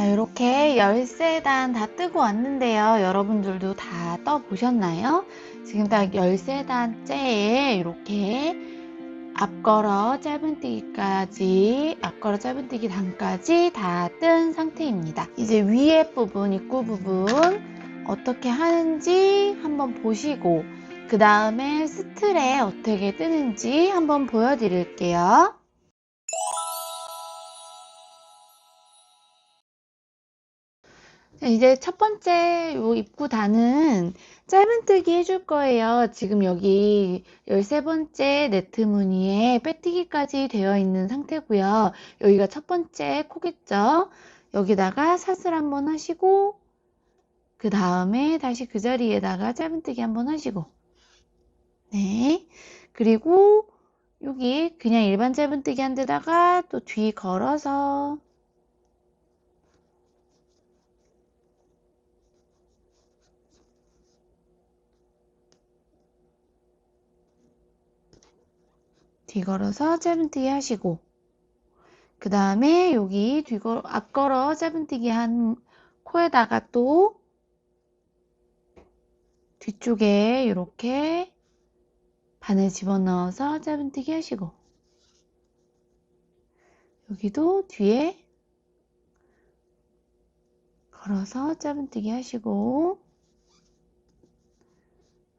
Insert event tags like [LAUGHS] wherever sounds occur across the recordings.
자, 이렇게 13단 다 뜨고 왔는데요. 여러분들도 다 떠보셨나요? 지금 딱 13단째에 이렇게 앞걸어 짧은뜨기까지 앞걸어 짧은뜨기 단까지 다 뜬 상태입니다. 이제 위에 부분, 입구 부분 어떻게 하는지 한번 보시고 그 다음에 스틀에 어떻게 뜨는지 한번 보여드릴게요. 이제 첫 번째 요 입구 단은 짧은뜨기 해줄 거예요. 지금 여기 13번째 네트 무늬에 빼뜨기까지 되어 있는 상태고요. 여기가 첫 번째 코겠죠. 여기다가 사슬 한번 하시고 그 다음에 다시 그 자리에다가 짧은뜨기 한번 하시고 네 그리고 여기 그냥 일반 짧은뜨기 한 데다가 또 뒤 걸어서 뒤걸어서 짧은뜨기 하시고 그 다음에 여기 뒤걸 앞걸어 짧은뜨기 한 코에다가 또 뒤쪽에 이렇게 바늘 집어넣어서 짧은뜨기 하시고 여기도 뒤에 걸어서 짧은뜨기 하시고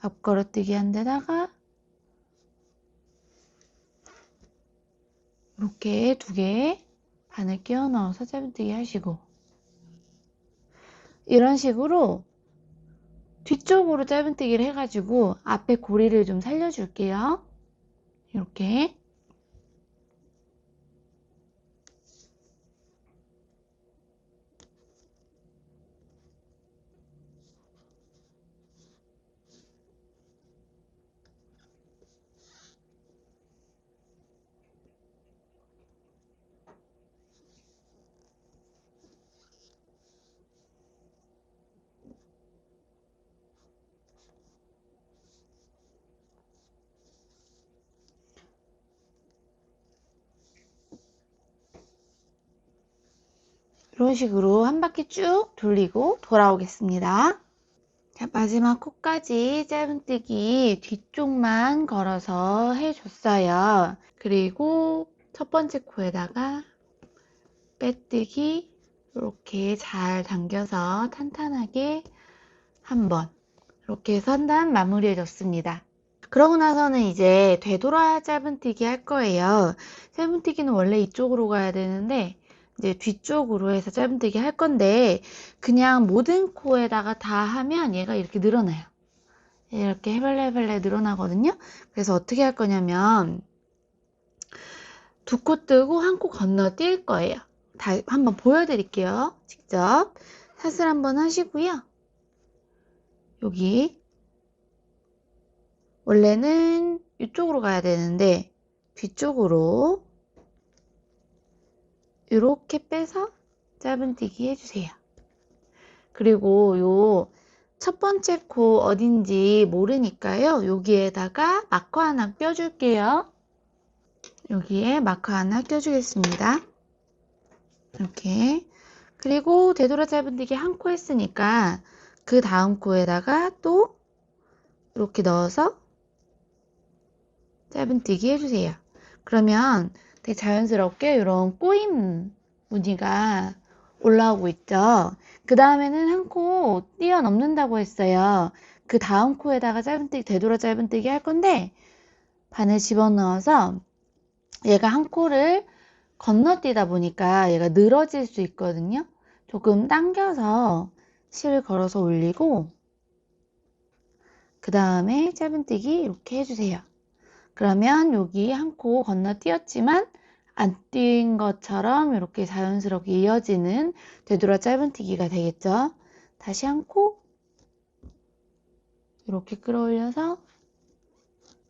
앞걸어뜨기 한 데다가 이렇게 두개 바늘 끼워 넣어서 짧은뜨기 하시고 이런 식으로 뒤쪽으로 짧은뜨기를 해가지고 앞에 고리를 좀 살려줄게요. 이렇게 이런 식으로 한 바퀴 쭉 돌리고 돌아오겠습니다. 자, 마지막 코까지 짧은뜨기 뒤쪽만 걸어서 해줬어요. 그리고 첫 번째 코에다가 빼뜨기 이렇게 잘 당겨서 탄탄하게 한번 이렇게 해서 한 단 마무리해 줬습니다. 그러고 나서는 이제 되돌아 짧은뜨기 할 거예요. 짧은뜨기는 원래 이쪽으로 가야 되는데 이제 뒤쪽으로 해서 짧은뜨기 할 건데 그냥 모든 코에다가 다 하면 얘가 이렇게 늘어나요. 이렇게 해발레해발레 늘어나거든요. 그래서 어떻게 할 거냐면 두 코 뜨고 한 코 건너뛸 거예요. 다 한번 보여드릴게요. 직접 사슬 한번 하시고요. 여기 원래는 이쪽으로 가야 되는데 뒤쪽으로 이렇게 빼서 짧은뜨기 해주세요. 그리고 요 첫 번째 코 어딘지 모르니까요. 여기에다가 마커 하나 껴줄게요. 여기에 마커 하나 껴주겠습니다. 이렇게 그리고 되돌아 짧은뜨기 한 코 했으니까 그 다음 코에다가 또 이렇게 넣어서 짧은뜨기 해주세요. 그러면 자연스럽게 이런 꼬임 무늬가 올라오고 있죠. 그 다음에는 한 코 뛰어넘는다고 했어요. 그 다음 코에다가 짧은뜨기, 되돌아 짧은뜨기 할 건데 바늘 집어넣어서 얘가 한 코를 건너뛰다 보니까 얘가 늘어질 수 있거든요. 조금 당겨서 실 걸어서 올리고 그 다음에 짧은뜨기 이렇게 해주세요. 그러면 여기 한 코 건너뛰었지만 안 뛴 것처럼 이렇게 자연스럽게 이어지는 되돌아 짧은뜨기가 되겠죠. 다시 한 코 이렇게 끌어올려서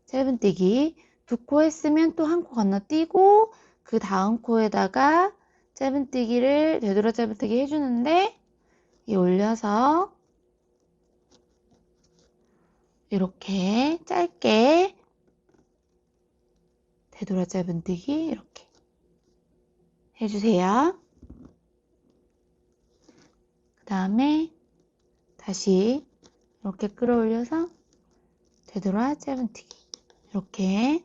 짧은뜨기 두 코 했으면 또 한 코 건너뛰고 그 다음 코에다가 짧은뜨기를 되돌아 짧은뜨기 해주는데 이 올려서 이렇게 짧게 되돌아 짧은뜨기 이렇게 해주세요. 다음에 다시 이렇게 끌어올려서 되돌아 짧은뜨기 이렇게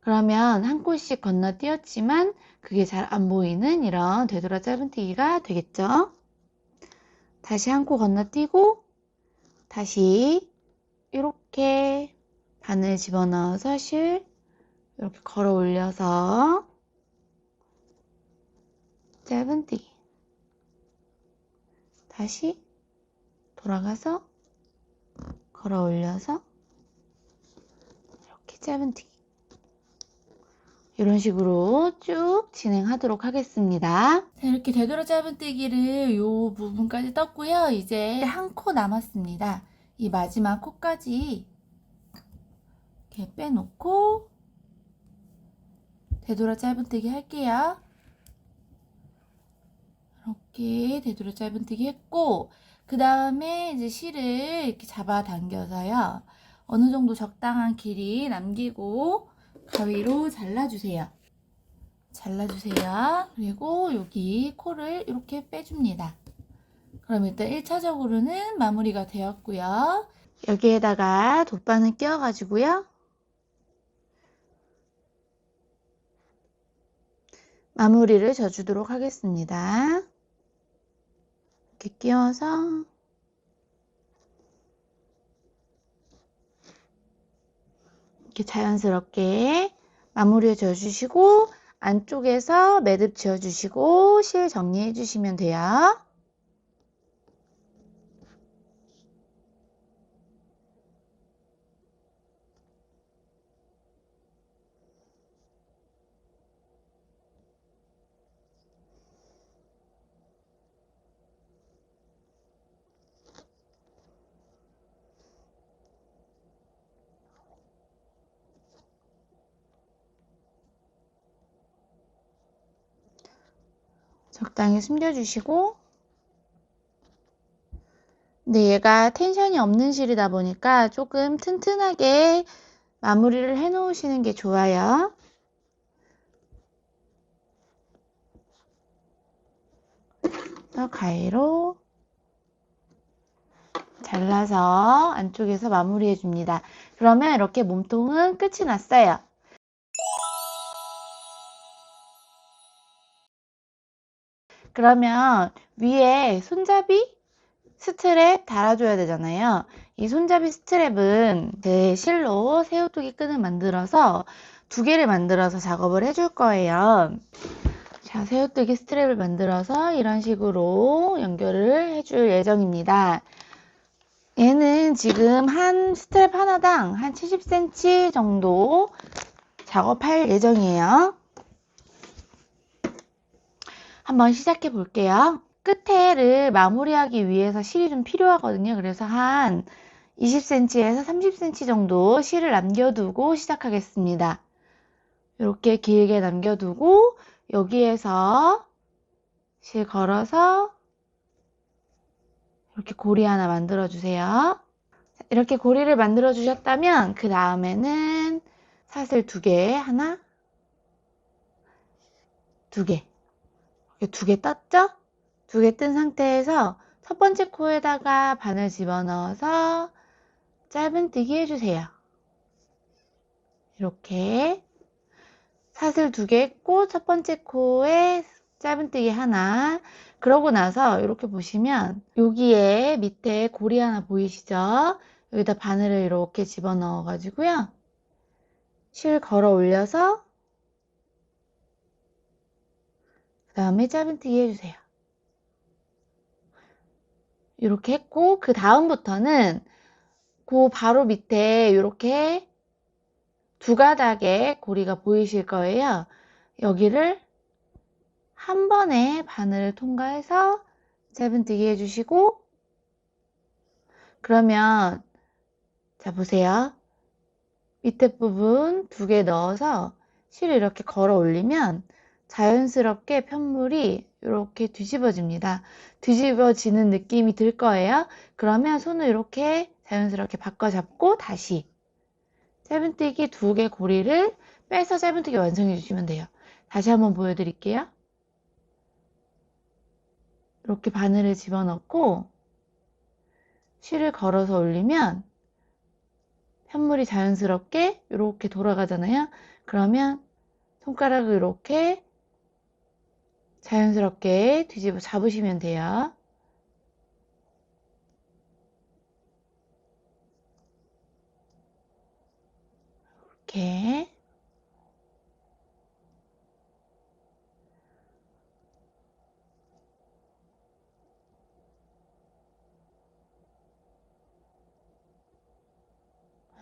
그러면 한 콜씩 건너뛰었지만 그게 잘 안 보이는 이런 되돌아 짧은뜨기가 되겠죠. 다시 한 코 건너뛰고 다시 이렇게 바늘 집어넣어서 실 이렇게 걸어 올려서 짧은뜨기 다시 돌아가서 걸어 올려서 이렇게 짧은뜨기 이런 식으로 쭉 진행하도록 하겠습니다. 자, 이렇게 되돌아 짧은뜨기를 요 부분까지 떴고요. 이제 한 코 남았습니다. 이 마지막 코까지 이렇게 빼놓고 되돌아 짧은뜨기 할게요. 이렇게 되돌아 짧은뜨기 했고 그 다음에 이제 실을 이렇게 잡아 당겨서요. 어느 정도 적당한 길이 남기고 가위로 잘라주세요. 잘라주세요. 그리고 여기 코를 이렇게 빼줍니다. 그럼 일단 1차적으로는 마무리가 되었고요. 여기에다가 돗바늘 끼워가지고요. 마무리를 져주도록 하겠습니다. 이렇게 끼워서 이렇게 자연스럽게 마무리해 줘주시고 안쪽에서 매듭 지어주시고 실 정리해 주시면 돼요. 적당히 숨겨주시고 근데 얘가 텐션이 없는 실이다 보니까 조금 튼튼하게 마무리를 해 놓으시는 게 좋아요. 가위로 잘라서 안쪽에서 마무리해 줍니다. 그러면 이렇게 몸통은 끝이 났어요. 그러면 위에 손잡이 스트랩 달아줘야 되잖아요. 이 손잡이 스트랩은 제 실로 새우뚜기 끈을 만들어서 두 개를 만들어서 작업을 해줄 거예요. 자, 새우뚜기 스트랩을 만들어서 이런 식으로 연결을 해줄 예정입니다. 얘는 지금 한 스트랩 하나당 한 70cm 정도 작업할 예정이에요. 한번 시작해 볼게요. 끝에를 마무리하기 위해서 실이 좀 필요하거든요. 그래서 한 20cm에서 30cm 정도 실을 남겨두고 시작하겠습니다. 이렇게 길게 남겨두고 여기에서 실 걸어서 이렇게 고리 하나 만들어 주세요. 이렇게 고리를 만들어 주셨다면 그 다음에는 사슬 두 개, 하나, 두 개. 두 개 떴죠? 두 개 뜬 상태에서 첫 번째 코에다가 바늘 집어넣어서 짧은뜨기 해주세요. 이렇게 사슬 두 개 했고 첫 번째 코에 짧은뜨기 하나 그러고 나서 이렇게 보시면 여기에 밑에 고리 하나 보이시죠? 여기다 바늘을 이렇게 집어넣어 가지고요. 실 걸어 올려서 그 다음에 짧은뜨기 해주세요. 이렇게 했고 그 다음부터는 그 바로 밑에 이렇게 두 가닥의 고리가 보이실 거예요. 여기를 한 번에 바늘을 통과해서 짧은뜨기 해주시고 그러면 자 보세요. 밑에 부분 두 개 넣어서 실을 이렇게 걸어 올리면 자연스럽게 편물이 이렇게 뒤집어집니다. 뒤집어지는 느낌이 들 거예요. 그러면 손을 이렇게 자연스럽게 바꿔 잡고 다시 짧은뜨기 두 개 고리를 빼서 짧은뜨기 완성해 주시면 돼요. 다시 한번 보여드릴게요. 이렇게 바늘을 집어넣고 실을 걸어서 올리면 편물이 자연스럽게 이렇게 돌아가잖아요. 그러면 손가락을 이렇게 자연스럽게 뒤집어 잡으시면 돼요. 이렇게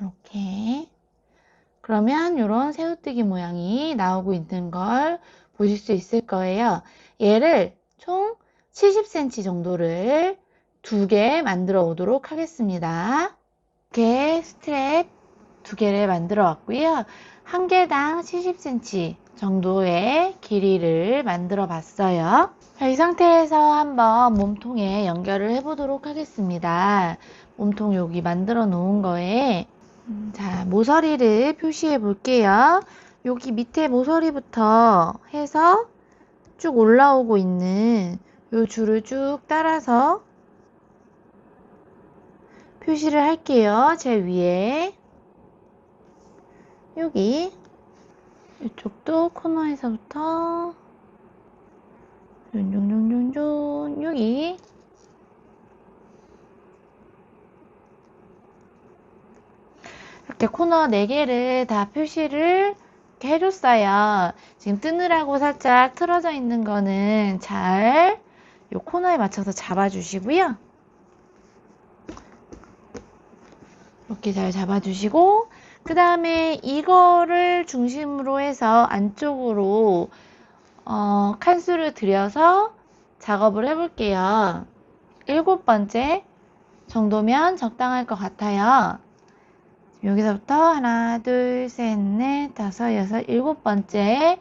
이렇게 그러면 이런 새우뜨기 모양이 나오고 있는 걸 보실 수 있을 거예요. 얘를 총 70cm 정도를 두 개 만들어 오도록 하겠습니다. 이렇게 스트랩 두 개를 만들어 왔고요. 한 개당 70cm 정도의 길이를 만들어 봤어요. 자, 이 상태에서 한번 몸통에 연결을 해 보도록 하겠습니다. 몸통 여기 만들어 놓은 거에 음, 자, 모서리를 표시해 볼게요. 여기 밑에 모서리부터 해서 쭉 올라오고 있는 요 줄을 쭉 따라서 표시를 할게요. 제 위에 여기 이쪽도 코너에서부터 쫀쫀쫀쫀쫀 여기 이렇게 코너 4개를 다 표시를 이렇게 해줬어요. 지금 뜨느라고 살짝 틀어져 있는 거는 잘 이 코너에 맞춰서 잡아주시고요. 이렇게 잘 잡아주시고 그 다음에 이거를 중심으로 해서 안쪽으로 어, 칸수를 들여서 작업을 해볼게요. 일곱 번째 정도면 적당할 것 같아요. 여기서부터 하나, 둘, 셋, 넷, 다섯, 여섯, 일곱 번째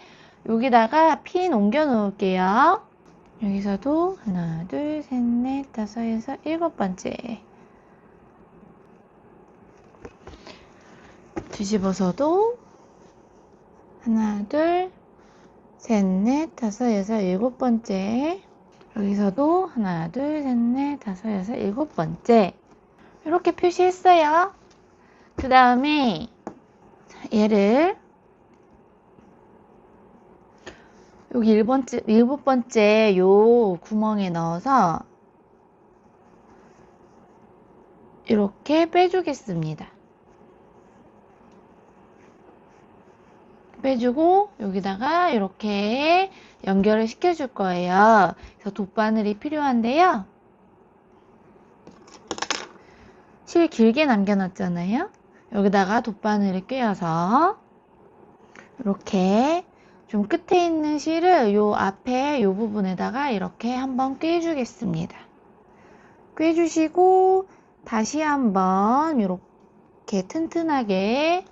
여기다가 핀 옮겨 놓을게요. 여기서도 하나, 둘, 셋, 넷, 다섯, 여섯, 일곱 번째 뒤집어서도 하나, 둘, 셋, 넷, 다섯, 여섯, 일곱 번째 여기서도 하나, 둘, 셋, 넷, 다섯, 여섯, 일곱 번째 이렇게 표시했어요. 그 다음에 얘를 여기 1번째, 7번째 요 구멍에 넣어서 이렇게 빼주겠습니다. 빼주고 여기다가 이렇게 연결을 시켜줄 거예요. 그래서 돗바늘이 필요한데요. 실 길게 남겨놨잖아요. 여기다가 돗바늘을 꿰어서 이렇게 좀 끝에 있는 실을 요 앞에 요 부분에다가 이렇게 한번 꿰주겠습니다. 꿰주시고 다시 한번 이렇게 튼튼하게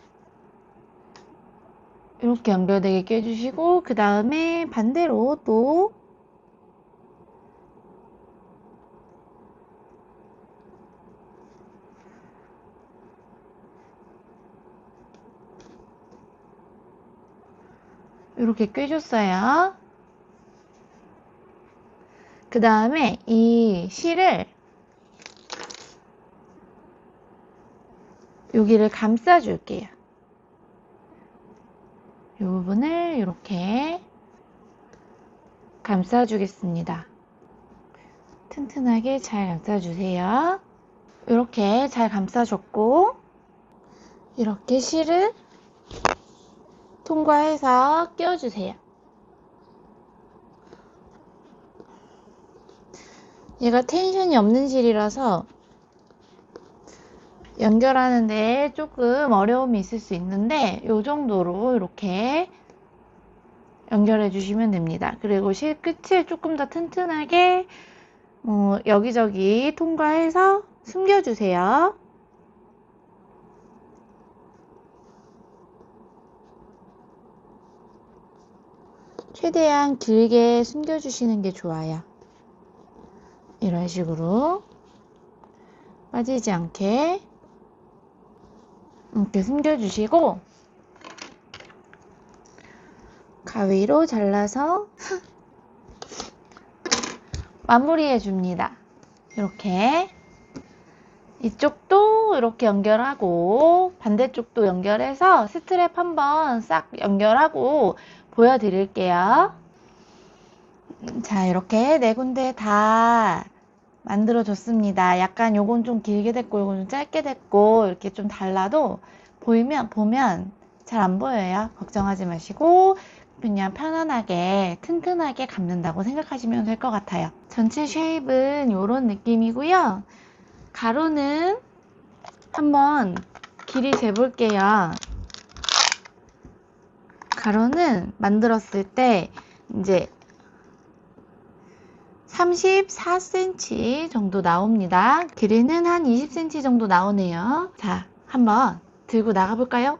이렇게 연결되게 껴주시고 그 다음에 반대로 또 이렇게 꿰줬어요. 그 다음에 이 실을 여기를 감싸 줄게요. 이 부분을 이렇게 감싸 주겠습니다. 튼튼하게 잘 감싸 주세요. 이렇게 잘 감싸 줬고 이렇게 실을 통과해서 끼워주세요. 얘가 텐션이 없는 실이라서 연결하는데 조금 어려움이 있을 수 있는데 이 정도로 이렇게 연결해 주시면 됩니다. 그리고 실 끝을 조금 더 튼튼하게 어, 여기저기 통과해서 숨겨주세요. 최대한 길게 숨겨주시는 게 좋아요. 이런 식으로 빠지지 않게 이렇게 숨겨주시고 가위로 잘라서 [LAUGHS] 마무리해 줍니다. 이렇게 이쪽도 이렇게 연결하고 반대쪽도 연결해서 스트랩 한번 싹 연결하고 보여드릴게요. 자 이렇게 네 군데 다 만들어 줬습니다. 약간 요건 좀 길게 됐고 요건 좀 짧게 됐고 이렇게 좀 달라도 보이면 보면 잘 안 보여요. 걱정하지 마시고 그냥 편안하게 튼튼하게 감는다고 생각하시면 될 것 같아요. 전체 쉐입은 이런 느낌이고요. 가로는 한번 길이 재볼게요. 가로는 만들었을 때 이제 34cm 정도 나옵니다. 길이는 한 20cm 정도 나오네요. 자, 한번 들고 나가 볼까요?